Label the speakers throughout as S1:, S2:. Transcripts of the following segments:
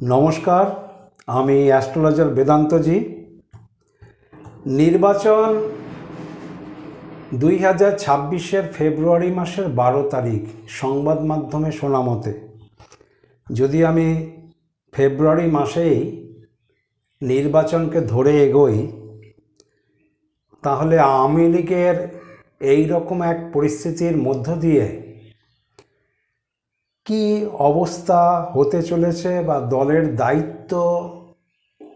S1: নমস্কার, আমি অ্যাস্ট্রোলজার বেদান্তজি নির্বাচন দুই হাজার ছাব্বিশের ফেব্রুয়ারি মাসের বারো তারিখ, সংবাদ মাধ্যমে শোনা মতে। যদি আমি ফেব্রুয়ারি মাসেই নির্বাচনকে ধরে এগোই, তাহলে আওয়ামী লীগের এই রকম এক পরিস্থিতির মধ্য দিয়ে কি অবস্থা হতে চলেছে বা দলের দায়িত্ব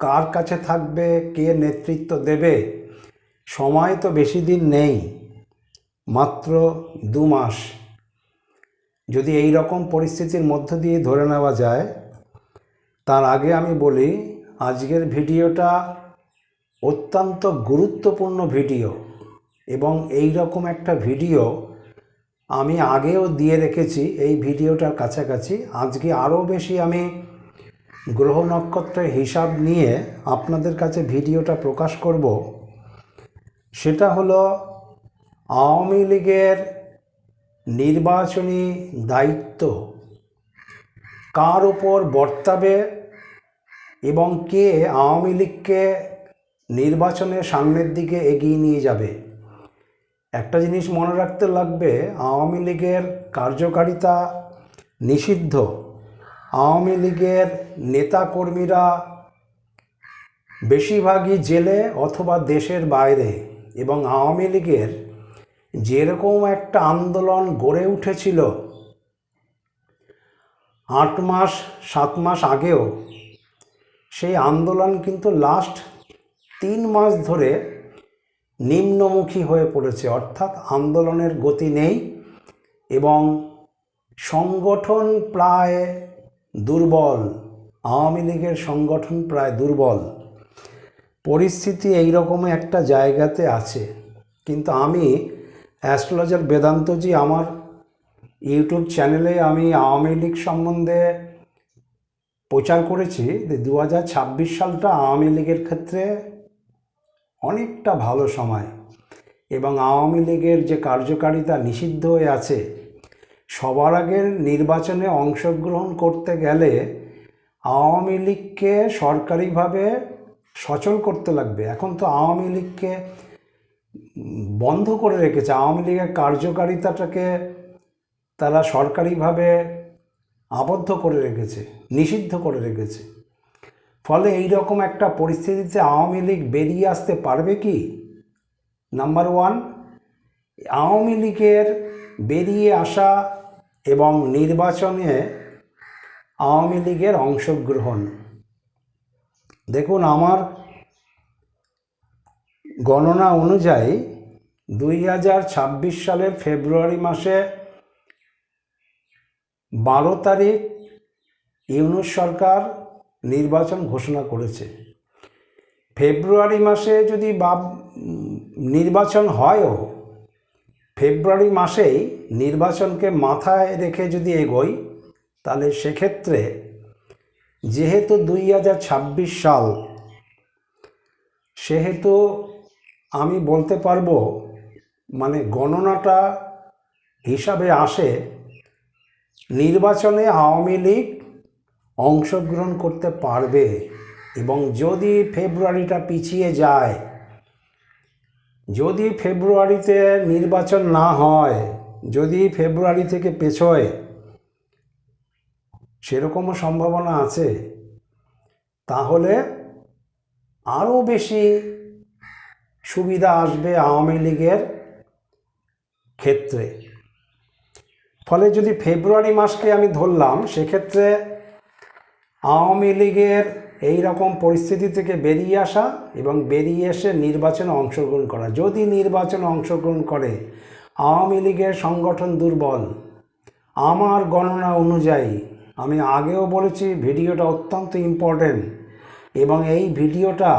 S1: কার কাছে থাকবে, কে নেতৃত্ব দেবে? সময় তো বেশি দিন নেই, মাত্র দু মাস। যদি এই রকম পরিস্থিতির মধ্য দিয়ে ধরে নেওয়া যায়, তার আগে আমি বলি, আজকের ভিডিওটা অত্যন্ত গুরুত্বপূর্ণ ভিডিও এবং এই রকম একটা ভিডিও আমি আগেও দিয়ে রেখেছি এই ভিডিওটার কাছাকাছি। আজকে আরও বেশি আমি গ্রহ নক্ষত্রের হিসাব নিয়ে আপনাদের কাছে ভিডিওটা প্রকাশ করব। সেটা হলো, আওয়ামী লীগের নির্বাচনী দায়িত্ব কার ওপর বর্তাবে এবং কে আওয়ামী লীগকে নির্বাচনের সামনের দিকে এগিয়ে নিয়ে যাবে। একটা জিনিস মনে রাখতে লাগবে, আওয়ামী লীগের কার্যকারিতা নিষিদ্ধ। আওয়ামী লীগের নেতাকর্মীরা বেশিরভাগই জেলে অথবা দেশের বাইরে এবং আওয়ামী লীগের যেরকম একটা আন্দোলন গড়ে উঠেছিল, আট মাস, সাত মাস আগেও, সেই আন্দোলন কিন্তু লাস্ট তিন মাস ধরে নিম্নমুখী হয়ে পড়েছে, অর্থাৎ আন্দোলনের গতি নেই এবং সংগঠন প্রায় দুর্বল, আওয়ামী লীগের সংগঠন প্রায় দুর্বল। পরিস্থিতি এই রকম একটা জায়গাতে আছে। কিন্তু আমি অ্যাস্ট্রোলজার বেদান্তজি আমার ইউটিউব চ্যানেলে আমি আওয়ামী লীগ সম্বন্ধে প্রচার করেছি যে দু হাজার ছাব্বিশ সালটা আওয়ামী লীগের ক্ষেত্রে অনেকটা ভালো সময়। এবং আওয়ামী লীগের যে কার্যকারিতা নিষিদ্ধ হয়ে আছে, সবার আগের নির্বাচনে অংশগ্রহণ করতে গেলে আওয়ামী লীগকে সরকারিভাবে সচল করতে লাগবে। এখন তো আওয়ামী লীগকে বন্ধ করে রেখেছে। আওয়ামী লীগের কার্যকারিতাটাকে তারা সরকারিভাবে আবদ্ধ করে রেখেছে, নিষিদ্ধ করে রেখেছে। ফলে এই রকম একটা পরিস্থিতিতে আওয়ামী লীগ বেরিয়ে আসতে পারবে কি? নাম্বার ওয়ান আওয়ামী লীগের বেরিয়ে আসা এবং নির্বাচনে আওয়ামী লীগের অংশগ্রহণ। দেখুন, আমার গণনা অনুযায়ী দুই হাজার ছাব্বিশ সালের ফেব্রুয়ারি মাসে বারো তারিখ ইউনুস সরকার নির্বাচন ঘোষণা করেছে। ফেব্রুয়ারি মাসে যদি বা নির্বাচন হয়ও, ফেব্রুয়ারি মাসেই নির্বাচনকে মাথায় রেখে যদি এগোই, তাহলে সেক্ষেত্রে যেহেতু দুই হাজার ছাব্বিশ সাল, সেহেতু আমি বলতে পারব মানে গণনাটা হিসাবে আসে, নির্বাচনে আওয়ামী লীগ অংশগ্রহণ করতে পারবে এবং যদি ফেব্রুয়ারিটা পিছিয়ে যায়, যদি ফেব্রুয়ারিতে নির্বাচন না হয়, যদি ফেব্রুয়ারি থেকে পেছোয়, সেরকমও সম্ভাবনা আছে, তাহলে আরও বেশি সুবিধা আসবে আওয়ামী লীগের ক্ষেত্রে। ফলে যদি ফেব্রুয়ারি মাসকে আমি ধরলাম, সেক্ষেত্রে আওয়ামী লীগের এই রকম পরিস্থিতি থেকে বেরিয়ে আসা এবং বেরিয়ে এসে নির্বাচনে অংশগ্রহণ করা। যদি নির্বাচনে অংশগ্রহণ করে, আওয়ামী লীগের সংগঠন দুর্বল। আমার গণনা অনুযায়ী, আমি আগেও বলেছি, ভিডিওটা অত্যন্ত ইম্পর্টেন্ট এবং এই ভিডিওটা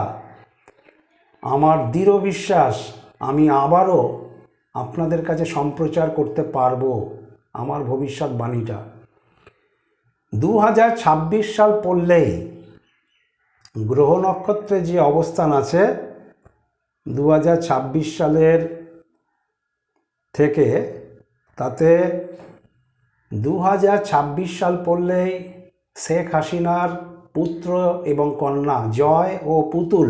S1: আমার দৃঢ় বিশ্বাস, আমি আবারও আপনাদের কাছে সম্প্রচার করতে পারব আমার ভবিষ্যৎবাণীটা দু হাজার ছাব্বিশ সাল পড়লেই গ্রহ নক্ষত্রে যে অবস্থান আছে দু হাজার ছাব্বিশ সালের থেকে তাতে দু হাজার ছাব্বিশ সাল পড়লেই শেখ হাসিনার পুত্র এবং কন্যা জয় ও পুতুল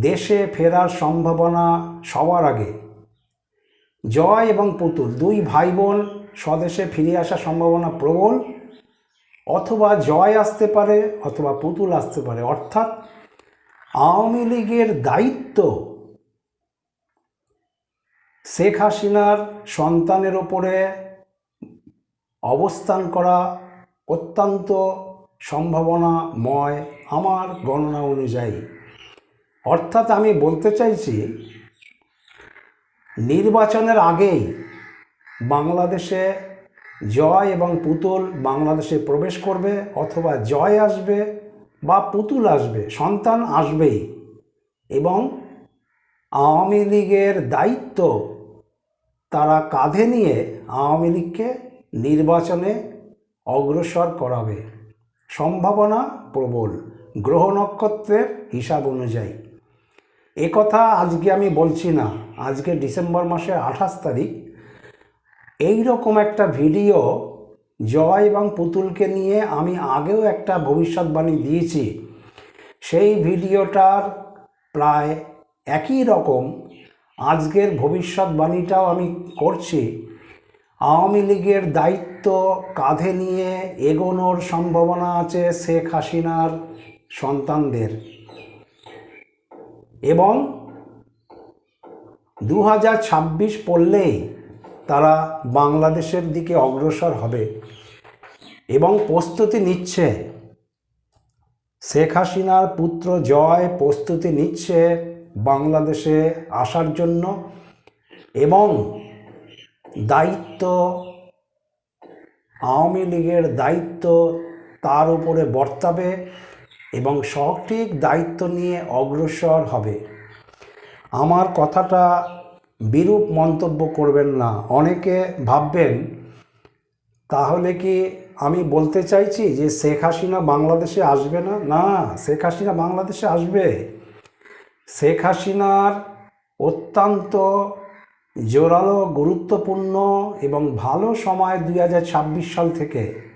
S1: দেশে ফেরার সম্ভাবনা সবার আগে। জয় এবং পুতুল, দুই ভাই বোন স্বদেশে ফিরে আসার সম্ভাবনা প্রবল অথবা জয় আসতে পারে অথবা পুতুল আসতে পারে। অর্থাৎ আওয়ামী লীগের দায়িত্ব শেখ হাসিনার সন্তানের ওপরে অবস্থান করা অত্যন্ত সম্ভাবনাময় আমার গণনা অনুযায়ী। অর্থাৎ আমি বলতে চাইছি, নির্বাচনের আগেই বাংলাদেশে জয় এবং পুতুল বাংলাদেশে প্রবেশ করবে অথবা জয় আসবে বা পুতুল আসবে, সন্তান আসবেই। এবং আওয়ামী লীগের দায়িত্ব তারা কাঁধে নিয়ে আওয়ামী লীগকে নির্বাচনে অগ্রসর করাবে। সম্ভাবনা প্রবল, গ্রহ নক্ষত্রের হিসাব অনুযায়ী। একথা আজকে আমি বলছি না, আজকে ডিসেম্বর মাসের আঠাশ তারিখ। এই রকম একটা ভিডিও জয় এবং পুতুলকে নিয়ে আমি আগেও একটা ভবিষ্যৎবাণী দিয়েছি। সেই ভিডিওটার প্রায় একই রকম আজকের ভবিষ্যৎবাণীটাও আমি করছি। আওয়ামী লীগের দায়িত্ব কাঁধে নিয়ে এগোনোর সম্ভাবনা আছে শেখ হাসিনার সন্তানদের। এবং দু হাজার ছাব্বিশ পড়লেই তারা বাংলাদেশের দিকে অগ্রসর হবে এবং প্রস্তুতি নিচ্ছে। শেখ হাসিনার পুত্র জয় প্রস্তুতি নিচ্ছে বাংলাদেশে আসার জন্য এবং দায়িত্ব, আওয়ামী লীগের দায়িত্ব তার উপরে বর্তাবে এবং সঠিক দায়িত্ব নিয়ে অগ্রসর হবে। আমার কথাটা বিরূপ মন্তব্য করবেন না। অনেকে ভাববেন, তাহলে কি আমি বলতে চাইছি যে শেখ হাসিনা বাংলাদেশে আসবে না? না, শেখ হাসিনা বাংলাদেশে আসবে। শেখ হাসিনার অত্যন্ত জোরালো, গুরুত্বপূর্ণ এবং ভালো সময় দুই হাজার ছাব্বিশ সাল থেকে।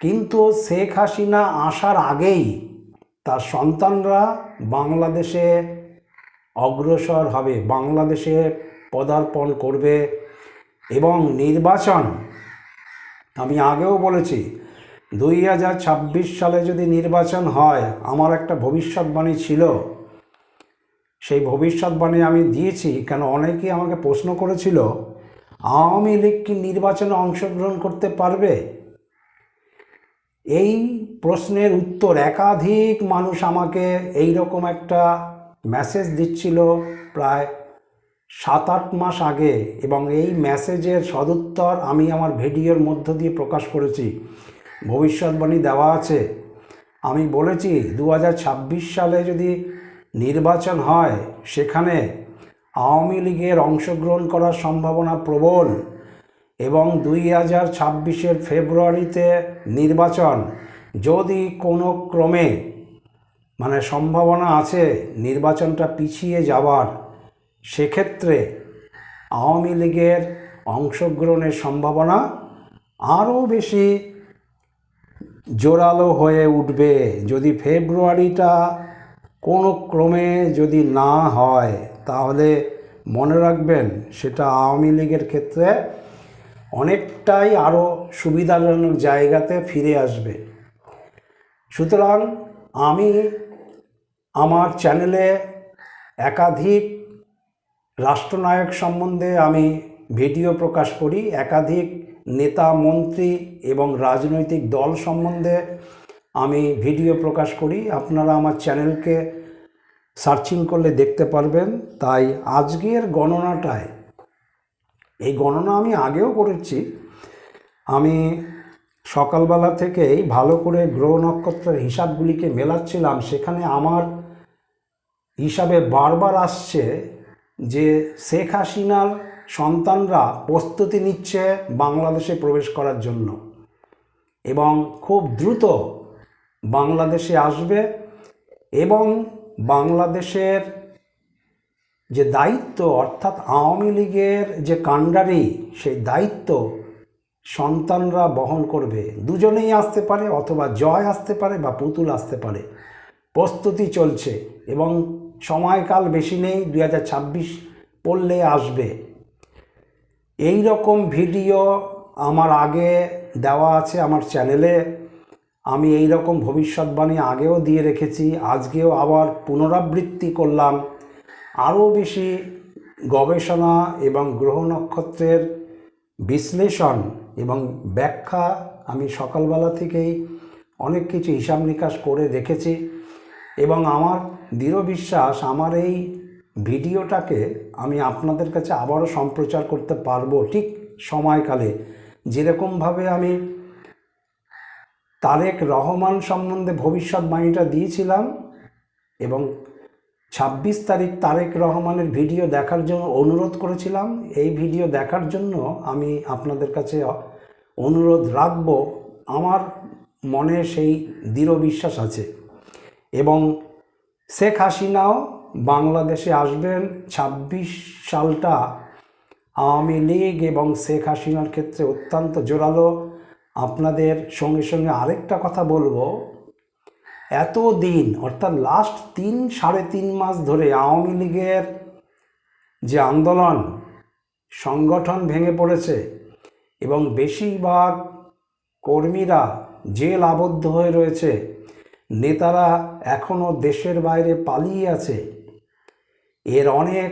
S1: কিন্তু শেখ হাসিনা আসার আগেই তার সন্তানরা বাংলাদেশে অগ্রসর হবে, বাংলাদেশে পদার্পণ করবে এবং নির্বাচন, আমি আগেও বলেছি, দুই হাজার ছাব্বিশ সালে যদি নির্বাচন হয়, আমার একটা ভবিষ্যৎবাণী ছিল। সেই ভবিষ্যৎবাণী আমি দিয়েছি কেন অনেকেই আমাকে প্রশ্ন করেছিল, আওয়ামী লীগ কি নির্বাচনে অংশগ্রহণ করতে পারবে? এই প্রশ্নের উত্তর একাধিক মানুষ আমাকে এই রকম একটা মেসেজ দিচ্ছিল প্রায় সাত আট মাস আগে এবং এই মেসেজের সদুত্তর আমি আমার ভিডিওর মধ্য দিয়ে প্রকাশ করেছি। ভবিষ্যৎবাণী দেওয়া আছে। আমি বলেছি দু হাজার ছাব্বিশ সালে যদি নির্বাচন হয়, সেখানে আওয়ামী লীগের অংশগ্রহণ করার সম্ভাবনা প্রবল এবং দুই হাজার ছাব্বিশের ফেব্রুয়ারিতে নির্বাচন। যদি কোনো ক্রমে মানে সম্ভাবনা আছে নির্বাচনটা পিছিয়ে যাওয়ার সেক্ষেত্রে আওয়ামী লীগের অংশগ্রহণের সম্ভাবনা আরও বেশি জোরালো হয়ে উঠবে। যদি ফেব্রুয়ারিটা কোনো ক্রমে যদি না হয়, তাহলে মনে রাখবেন সেটা আওয়ামী লীগের ক্ষেত্রে অনেকটাই আরও সুবিধাজনক জায়গাতে ফিরে আসবে। সুতরাং আমি আমার চ্যানেলে একাধিক রাষ্ট্রনায়ক সম্বন্ধে আমি ভিডিও প্রকাশ করি, একাধিক নেতা, মন্ত্রী এবং রাজনৈতিক দল সম্বন্ধে আমি ভিডিও প্রকাশ করি। আপনারা আমার চ্যানেলকে সার্চিং করলে দেখতে পারবেন। তাই আজকের গণনাটায়, এই গণনা আমি আগেও করেছি। আমি সকালবেলা থেকেই ভালো করে গ্রহ নক্ষত্রের হিসাবগুলিকে মেলাচ্ছিলাম। সেখানে আমার হিসাবে বারবার আসছে যে শেখ হাসিনার সন্তানরা প্রস্তুতি নিচ্ছে বাংলাদেশে প্রবেশ করার জন্য। এবং খুব দ্রুত বাংলাদেশে আসবে এবং বাংলাদেশের যে দায়িত্ব, অর্থাৎ আওয়ামী লীগের যে কাণ্ডারি, সেই দায়িত্ব সন্তানরা বহন করবে। দুজনেই আসতে পারে অথবা জয় আসতে পারে বা পুতুল আসতে পারে। প্রস্তুতি চলছে এবং সময়কাল বেশি নেই দু হাজার ছাব্বিশ পড়লে আসবে। এই রকম ভিডিও আমার আগে দেওয়া আছে আমার চ্যানেলে। আমি এই রকম ভবিষ্যৎবাণী আগেও দিয়ে রেখেছি, আজকেও আবার পুনরাবৃত্তি করলাম। আরও বেশি গবেষণা এবং গ্রহ নক্ষত্রের বিশ্লেষণ এবং ব্যাখ্যা আমি সকালবেলা থেকেই অনেক কিছু হিসাব নিকাশ করে দেখেছি। এবং আমার দৃঢ় বিশ্বাস, আমার এই ভিডিওটাকে আমি আপনাদের কাছে আবারও সম্প্রচার করতে পারব ঠিক সময়কালে। যেরকমভাবে আমি তারেক রহমান সম্বন্ধে ভবিষ্যৎবাণীটা দিয়েছিলাম এবং ছাব্বিশ তারিখ তারেক রহমানের ভিডিও দেখার জন্য অনুরোধ করেছিলাম, এই ভিডিও দেখার জন্য আমি আপনাদের কাছে অনুরোধ রাখব। আমার মনে সেই দৃঢ় বিশ্বাস আছে। এবং শেখ হাসিনাও বাংলাদেশে আসবেন ছাব্বিশ সালটা আওয়ামী লীগ এবং শেখ হাসিনার ক্ষেত্রে অত্যন্ত জোরালো। আপনাদের সঙ্গে সঙ্গে আরেকটা কথা বলব। এত দিন অর্থাৎ লাস্ট তিন, সাড়ে তিন মাস ধরে আওয়ামী লীগের যে আন্দোলন, সংগঠন ভেঙে পড়েছে এবং বেশিরভাগ কর্মীরা জেল আবদ্ধ হয়ে রয়েছে। নেতারা এখনও দেশের বাইরে পালিয়ে আছে। এর অনেক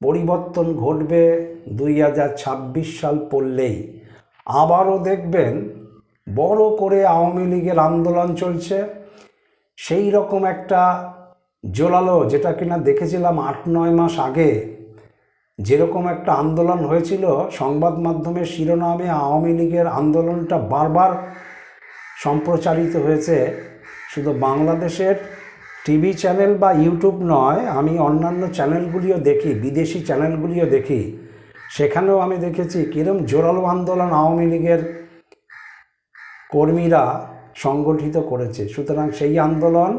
S1: পরিবর্তন ঘটবে দুই হাজার ছাব্বিশ সাল পড়লেই। আবারও দেখবেন বড় করে আওয়ামী লীগের আন্দোলন চলছে। সেই রকম একটা জোলালো যেটা কিনা দেখেছিলাম আট, নয় মাস আগে, যেরকম একটা আন্দোলন হয়েছিল, সংবাদ মাধ্যমের শিরোনামে আওয়ামী লীগের আন্দোলনটা বারবার সম্প্রচারিত হয়েছে। শুধু বাংলাদেশের টিভি চ্যানেল বা ইউটিউব নয়, আমি অন্যান্য চ্যানেলগুলিও দেখি, বিদেশি চ্যানেলগুলিও দেখি। সেখানেও আমি দেখেছি কিরম জোরালো আন্দোলন আওয়ামী লীগের কর্মীরা সংগঠিত করেছে। সুতরাং সেই আন্দোলন,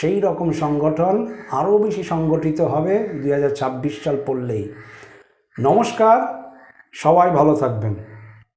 S1: সেই রকম সংগঠন আরও বেশি সংগঠিত হবে দু হাজার ছাব্বিশ সাল পড়লেই। নমস্কার, সবাই ভালো থাকবেন।